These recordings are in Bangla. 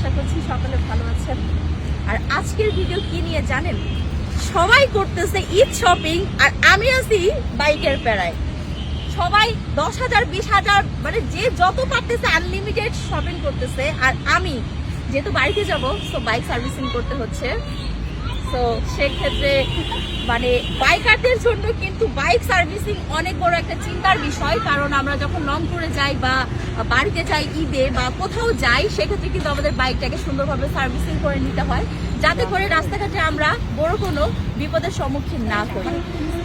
আশা করছি সকলে ভালো আছেন। আর আজকের ভিডিও কি নিয়ে জানেন? সবাই করতেছে ঈদ শপিং আর আমি আছি বাইকের প্যারায় সবাই দশ হাজার, বিশ হাজার মানে যে যত পারতেছে আনলিমিটেড শপিং করতেছে। আর আমি যেহেতু বাড়িতে যাব তো বাইক সার্ভিসিং করতে হচ্ছে। তো সেক্ষেত্রে মানে বাইকারদের জন্য কিন্তু বাইক সার্ভিসিং অনেক বড় একটা চিন্তার বিষয়। কারণ আমরা যখন লং ট্যুরে যাই বা বাড়িতে যাই ঈদে বা কোথাও যাই, সেক্ষেত্রে কিন্তু আমাদের বাইকটাকে সুন্দরভাবে সার্ভিসিং করে নিতে হয়। যাতে করে রাস্তাঘাটে আমরা বড় কোনো বিপদের সম্মুখীন না করি।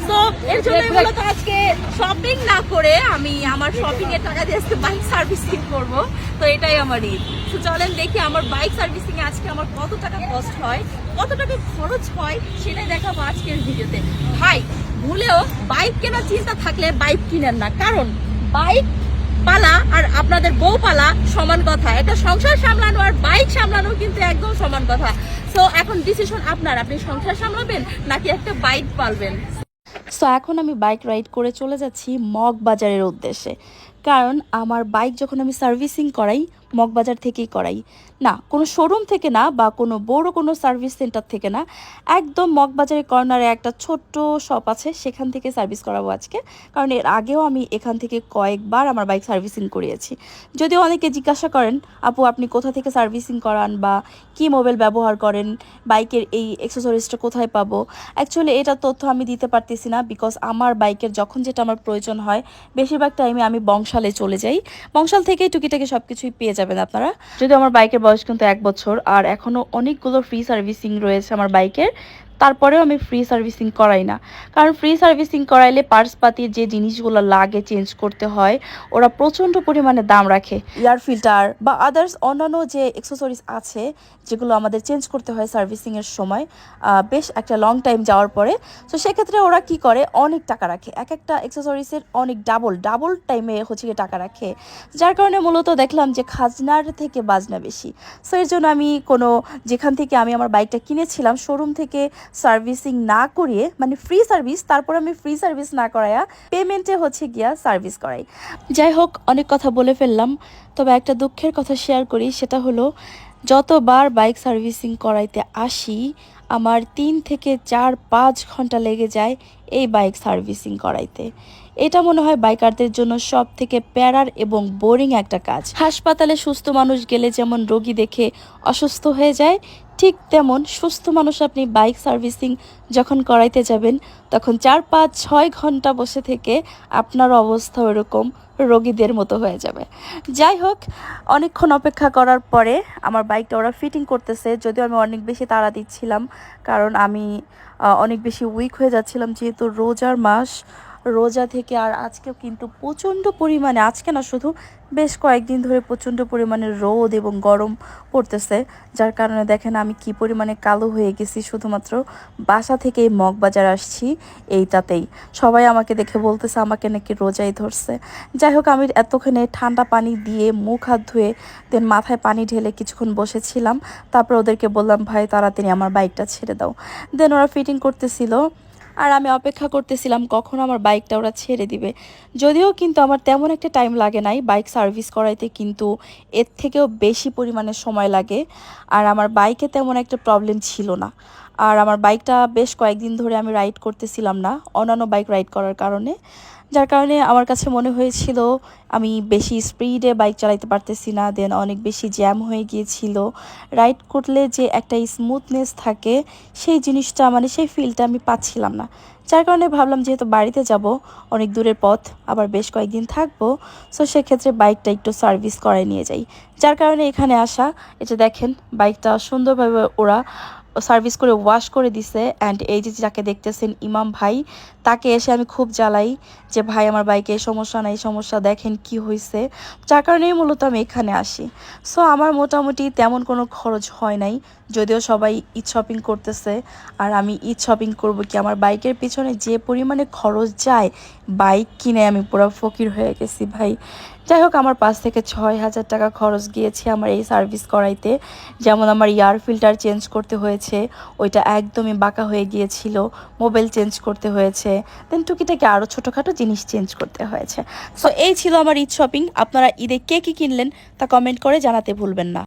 তো এর জন্য মূলত আজকে শপিং না করে আমি আমার শপিং এর টাকা দিয়ে আজকে বাইক সার্ভিসিং করব। তো এটাই আমার ঈদ তো চলেন দেখি আমার বাইক সার্ভিসিং এ আজকে আমার কত টাকা কস্ট হয় কত টাকা খরচ হয় সেটাই দেখাবো আজকের ভিডিওতে। ভাই ভুলেও বাইক কেনার চিন্তা থাকলে বাইক কিনেন না। কারণ বাইক পালা আর আপনাদের বউ পালা সমান কথা। একটা সংসার সামলানো আর বাইক সামলানো কিন্তু একদম সমান কথা। তো এখন ডিসিশন আপনার। আপনি সংসার সামলাবেন নাকি একটা বাইক পালবেন? সো এখন আমি বাইক রাইড করে চলে যাচ্ছি মগ বাজারের উদ্দেশ্যে। কারণ আমার বাইক যখন আমি সার্ভিসিং করাই মগবাজার থেকেই করাই। না, কোনো শোরুম থেকে না বা কোনো বড় কোনো সার্ভিস সেন্টার থেকে না, একদম মগবাজারের কর্নারে একটা ছোট্ট শপ আছে, সেখান থেকে সার্ভিস করাবো আজকে। কারণ এর আগেও আমি এখান থেকে কয়েকবার আমার বাইক সার্ভিসিং করিয়েছি। যদিও অনেকে জিজ্ঞাসা করেন, আপু, আপনি কোথা থেকে সার্ভিসিং করান বা কি মোবাইল ব্যবহার করেন? বাইকের এই অ্যাক্সেসরিজটা কোথায় পাবো? অ্যাকচুয়ালি এটা তথ্য আমি দিতে পারতেছি না বিকজ আমার বাইকের যখন যেটা আমার প্রয়োজন হয়, বেশিরভাগ টাইমে আমি বংশালে চলে যাই। বংশাল থেকেই টুকিটাকি সব কিছুই পেয়ে যাবেন আপনারা। যদি আমার বাইকের বয়স কিন্তু এক বছর, আর এখনও অনেকগুলো ফ্রি সার্ভিসিং রয়েছে আমার বাইকের। তারপরেও আমি ফ্রি সার্ভিসিং করাই না। কারণ ফ্রি সার্ভিসিং করাইলে পার্স পার্সপাতির যে জিনিসগুলো লাগে চেঞ্জ করতে হয়, ওরা প্রচণ্ড পরিমাণে দাম রাখে। এয়ার ফিল্টার বা আদার্স অন্যান্য যে অ্যাক্সেসরিজ আছে, যেগুলো আমাদের চেঞ্জ করতে হয় সার্ভিসিংয়ের সময় বেশ একটা লং টাইম যাওয়ার পরে, তো সেক্ষেত্রে ওরা কি করে? অনেক টাকা রাখে। এক একটা অ্যাক্সেসরিজের অনেক ডাবল ডাবল টাইমে হচ্ছে গিয়ে টাকা রাখে। যার কারণে মূলত দেখলাম যে খাজনার থেকে বাজনা বেশি। সো এর জন্য আমি কোনো, যেখান থেকে আমি আমার বাইকটা কিনেছিলাম শোরুম থেকে সার্ভিসিং না করিয়ে মানে ফ্রি সার্ভিস তারপর আমি ফ্রি সার্ভিস না করাইয়া পেমেন্টে হচ্ছে গিয়া সার্ভিস করাই। যাই হোক, অনেক কথা বলে ফেললাম, তবে একটা দুঃখের কথা শেয়ার করি, সেটা হলো যতবার বাইক সার্ভিসিং করাইতে আসি, আমার তিন থেকে চার পাঁচ ঘণ্টা লেগে যায় এই বাইক সার্ভিসিং করাইতে। এটা মনে হয় বাইকারদের জন্য সব থেকে প্যারার এবং বোরিং একটা কাজ। হাসপাতালে সুস্থ মানুষ গেলে যেমন রোগী দেখে অসুস্থ হয়ে যায়, ঠিক তেমন সুস্থ মানুষ আপনি বাইক সার্ভিসিং যখন করাইতে যাবেন, তখন চার, পাঁচ, ছয় ঘণ্টা বসে থেকে আপনার অবস্থা ওরকম রোগীদের মতো হয়ে যাবে। যাই হোক, অনেকক্ষণ অপেক্ষা করার পরে আমার বাইকটা ওরা ফিটিং করতেছে, যদিও আমি অনেক বেশি তাড়া দিচ্ছিলাম, কারণ আমি অনেক বেশি উইক হয়ে যাচ্ছিলাম, যেহেতু রোজার মাস রোজা থেকে আর আজকেও কিন্তু প্রচণ্ড পরিমাণে, আজকে না শুধু বেশ কয়েকদিন ধরে প্রচণ্ড পরিমাণে রোদ এবং গরম পড়তেছে। যার কারণে দেখেন আমি কি পরিমাণে কালো হয়ে গেছি, শুধুমাত্র বাসা থেকে মগবাজার আসছি এইটাতেই। সবাই আমাকে দেখে বলতেছে, আমাকে নাকি রোজাই ধরছে। যাই হোক, আমি এতক্ষণে ঠান্ডা পানি দিয়ে মুখ হাত ধুয়ে দেন মাথায় পানি ঢেলে কিছুক্ষণ বসেছিলাম। তারপর ওদেরকে বললাম, ভাই, তাড়াতাড়ি আমার বাইকটা ছেড়ে দাও। দেন ওরা ফিটিং করতেছিল। আর আমি অপেক্ষা করতেছিলাম কখন আমার বাইকটা ওরা ছেড়ে দিবে। যদিও কিন্তু আমার তেমন একটা টাইম লাগে নাই বাইক সার্ভিস করাইতে, কিন্তু এর থেকেও বেশি পরিমাণে সময় লাগে। আর আমার বাইকে তেমন একটা প্রবলেম ছিল না। আর আমার বাইকটা বেশ কয়েকদিন ধরে আমি রাইড করতেছিলাম না, অন্যান্য বাইক রাইড করার কারণে। যার কারণে আমার কাছে মনে হয়েছিল, আমি বেশি স্পিডে বাইক চালাইতে পারতেছি না দেন অনেক বেশি জ্যাম হয়ে গিয়েছিল। রাইড করলে যে একটা স্মুথনেস থাকে, সেই জিনিসটা মানে সেই ফিলটা আমি পাচ্ছিলাম না। যার কারণে ভাবলাম, যেহেতু বাড়িতে যাব, অনেক দূরের পথ, আবার বেশ কয়েকদিন থাকব সো সেক্ষেত্রে বাইকটা একটু সার্ভিস করায় নিয়ে যাই। যার কারণে এখানে আসা এটা দেখেন বাইকটা সুন্দরভাবে ওরা সার্ভিস করে ওয়াশ করে দিছে অ্যান্ড এই যে যাকে দেখতেছেন ইমাম ভাই, তাকে এসে আমি খুব জ্বালাই যে, ভাই, আমার বাইকে সমস্যা নাই, সমস্যা দেখেন কি হয়েছে যার কারণেই মূলত আমি এখানে আসি। সো আমার মোটামুটি তেমন কোনো খরচ হয় নাই। যদিও সবাই ঈদ শপিং করতেছে, আর আমি ঈদ শপিং করব কি? আমার বাইকের পিছনে যে পরিমাণে খরচ যায়, বাইক কিনে আমি পুরো ফকির হয়ে গেছি ভাই। যাই হোক, আমার পাঁচ থেকে ছয় হাজার টাকা খরচ গিয়েছে আমার এই সার্ভিস করাইতে। যেমন আমার এয়ার ফিল্টার চেঞ্জ করতে হয়েছে, ওইটা একদমই বাঁকা হয়ে গিয়েছিল মোবাইল চেঞ্জ করতে হয়েছে। দেন টুকিটাকি আরও ছোটোখাটো জিনিস চেঞ্জ করতে হয়েছে। সো এই ছিল আমার ঈদ শপিং আপনারা ঈদে কে কী কিনলেন তা কমেন্ট করে জানাতে ভুলবেন না।